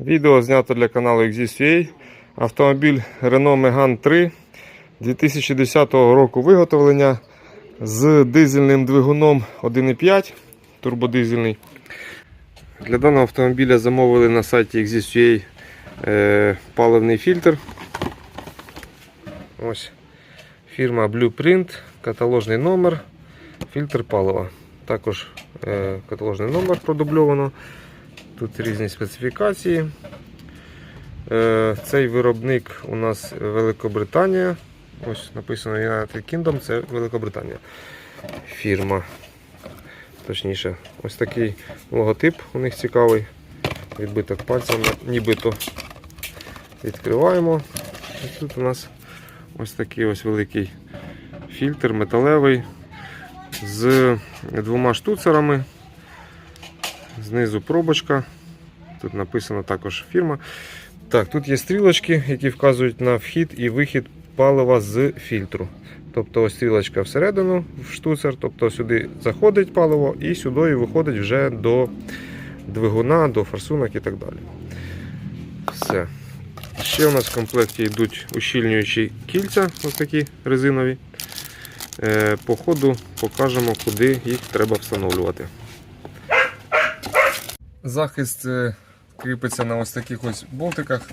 Відео знято для каналу XZUA. Автомобіль Renault Megane 3 2010 року виготовлення з дизельним двигуном 1.5 турбодизельний. Для даного автомобіля замовили на сайті XZUA е, паливний фільтр. Ось фірма Blueprint, каталожний номер, фільтр палива. Також е, каталожний номер продубльовано. Тут різні специфікації. Е, Цей виробник у нас Великобританія. Ось написано United Kingdom, це Великобританія. Фірма. Точніше, ось такий логотип у них цікавий. Відбиток пальцем, нібито відкриваємо. І тут у нас ось такий ось великий фільтр металевий з двома штуцерами. Знизу пробочка. Тут написано також фірма. Так, тут є стрілочки, які вказують на вхід і вихід палива з фільтру. Тобто ось стрілочка всередину в штуцер, тобто сюди заходить паливо і сюди виходить вже до двигуна, до форсунок і так далі. Все. Ще у нас в комплекті йдуть ущільнюючі кільця, ось такі резинові. Е, По ходу покажемо, куди їх треба встановлювати. Захист е, кріпиться на ось таких ось болтиках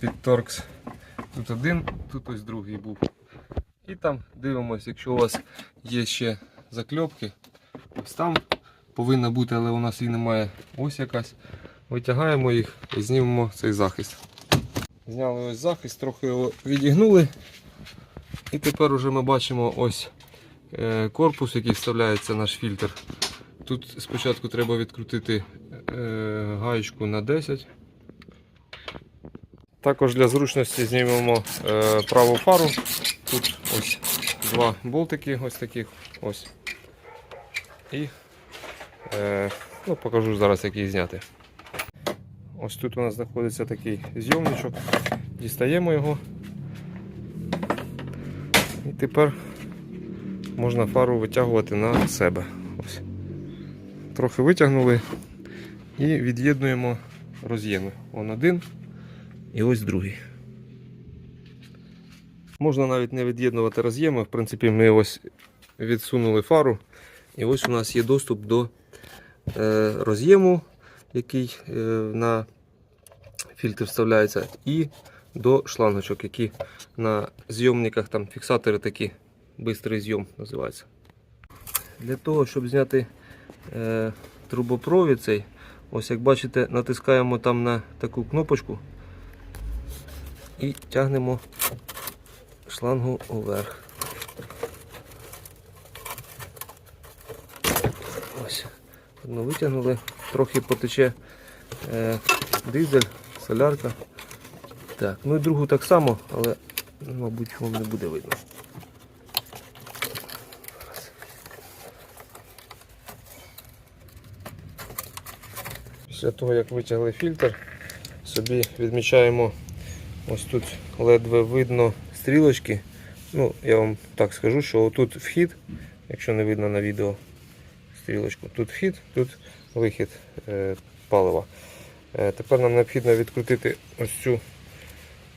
під торкс. Тут один, тут ось другий був. І там дивимося, якщо у вас є ще закльопки, ось там повинна бути, але у нас її немає. Ось якась. Витягаємо їх і знімемо цей захист. Зняли ось захист, трохи його відігнули. І тепер уже ми бачимо ось е, корпус, який вставляється наш фільтр. Тут спочатку треба відкрутити гаєчку на 10. Також для зручності знімемо е, праву фару. Тут ось два болтики ось таких. Ось. І е, ну, покажу зараз, як їх зняти. Ось тут у нас знаходиться такий зйомничок. Дістаємо його. І тепер можна фару витягувати на себе. Ось. Трохи витягнули і від'єднуємо роз'єми. Он один і ось другий. Можна навіть не від'єднувати роз'єми. В принципі, ми ось відсунули фару. І ось у нас є доступ до е, роз'єму, який е, на фільтр вставляється, і до шлангочок, які на зйомниках там фіксатори такі, бистрий зйом називається. Для того, щоб зняти е, трубопровід цей, ось як бачите, натискаємо там на таку кнопочку і тягнемо шлангу вверх. Ось. Одну витягнули, трохи потече е, дизель, солярка. Так, ну і другу так само, але, мабуть, вам не буде видно. Після того, як витягли фільтр, собі відмічаємо ось тут ледве видно стрілочки. Ну, я вам так скажу, що тут вхід, якщо не видно на відео стрілочку, тут вхід, тут вихід е, палива. Е, тепер нам необхідно відкрутити ось цю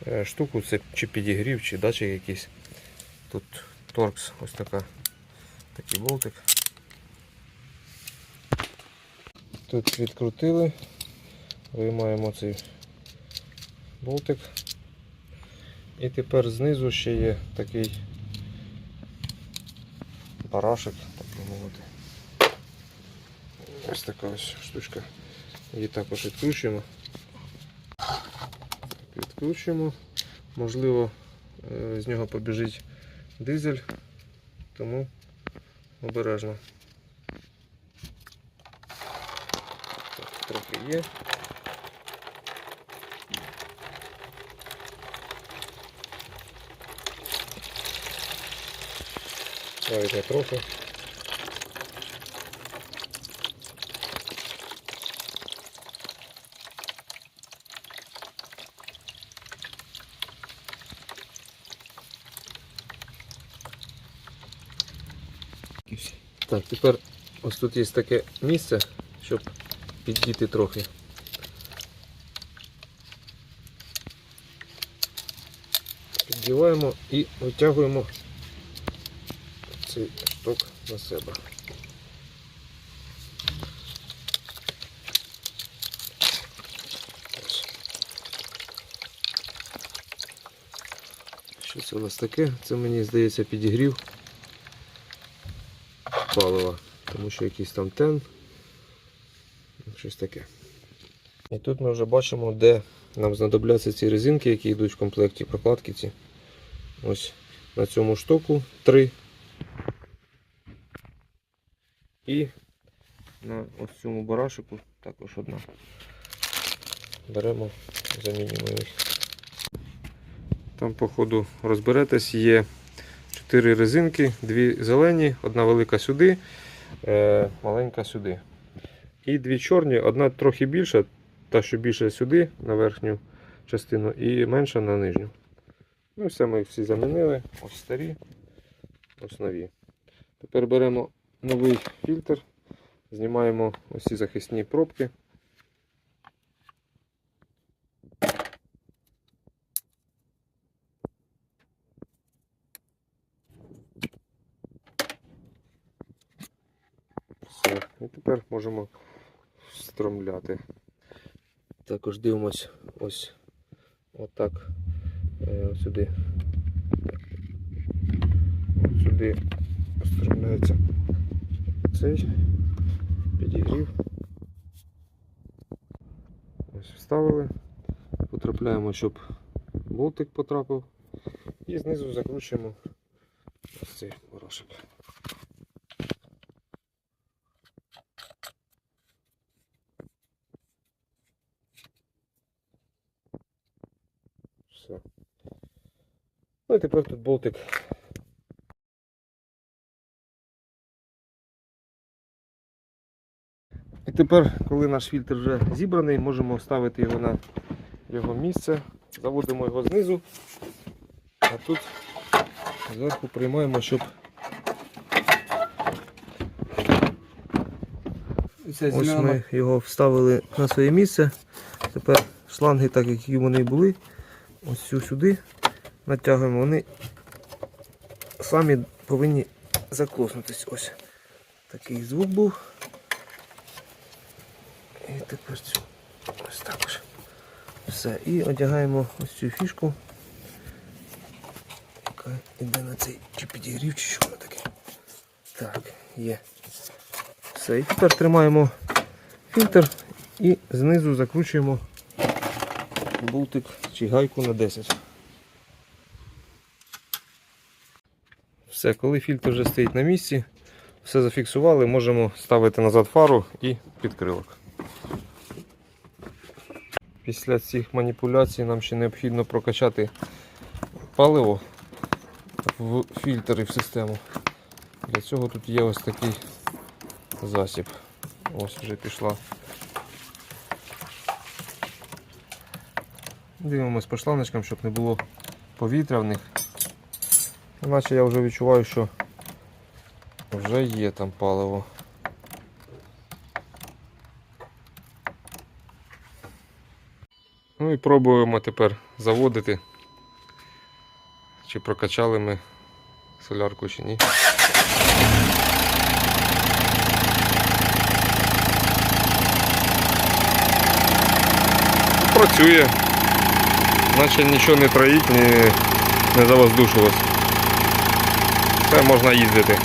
е, штуку, це чи підігрів, чи датчик якийсь. Тут торкс, ось така, такий болтик. Тут відкрутили, виймаємо цей болтик. І тепер знизу ще є такий барашек, так мовити. Ось така ось штучка. Її також відкручуємо. Відкручуємо. Можливо, е, з нього побіжить дизель, тому обережно. Трохи є. Навіть трохи. Так, тепер ось тут є таке місце, щоб піддіти трохи. Піддіваємо і витягуємо цей шток на себе. щось у нас таке? Це мені здається підігрів палива, тому що якийсь там тен щось таке. І тут ми вже бачимо, де нам знадобляться ці резинки, які йдуть в комплекті прокладки ці. Ось на цьому штоку три. І на ось цьому барашику також одна. Беремо, замінюємо їх. Там, походу, розберетесь, є чотири резинки, дві зелені, одна велика сюди, е, маленька сюди. І дві чорні, одна трохи більша, та що більше сюди, на верхню частину, і менша на нижню. Ну все, ми їх всі замінили. Ось старі, ось нові. Тепер беремо новий фільтр, знімаємо ось ці захисні пробки. Все. І тепер можемо встромляти. Також дивимось ось отак е, сюди. От сюди встромляється цей підігрів. Ось вставили. Потрапляємо, щоб болтик потрапив. І знизу закручуємо ось цей барашок. Все. І тепер тут болтик. І тепер, коли наш фільтр вже зібраний, можемо ставити його на його місце. Заводимо його знизу, а тут зверху приймаємо, щоб ось ми його вставили на своє місце. Тепер шланги, так як вони були, ось сюди натягуємо, вони самі повинні закоснутись. Ось такий звук був. І тепер цю ось також. Все. І одягаємо ось цю фішку, яка йде на цей чи підігрів, чи що воно таке. Так, є. Все. І тепер тримаємо фільтр і знизу закручуємо болтик чи гайку на 10. Все, коли фільтр вже стоїть на місці, все зафіксували, можемо ставити назад фару і підкрилок. Після цих маніпуляцій нам ще необхідно прокачати паливо в фільтр і в систему. Для цього тут є ось такий засіб. Ось вже пішла. Дивимось по шланочкам, щоб не було повітря в них. Іначе я вже відчуваю, що вже є там паливо. Ну і пробуємо тепер заводити, чи прокачали ми солярку чи ні. Працює, наче нічого не троїть, не, не завоздушилось. Все можна їздити.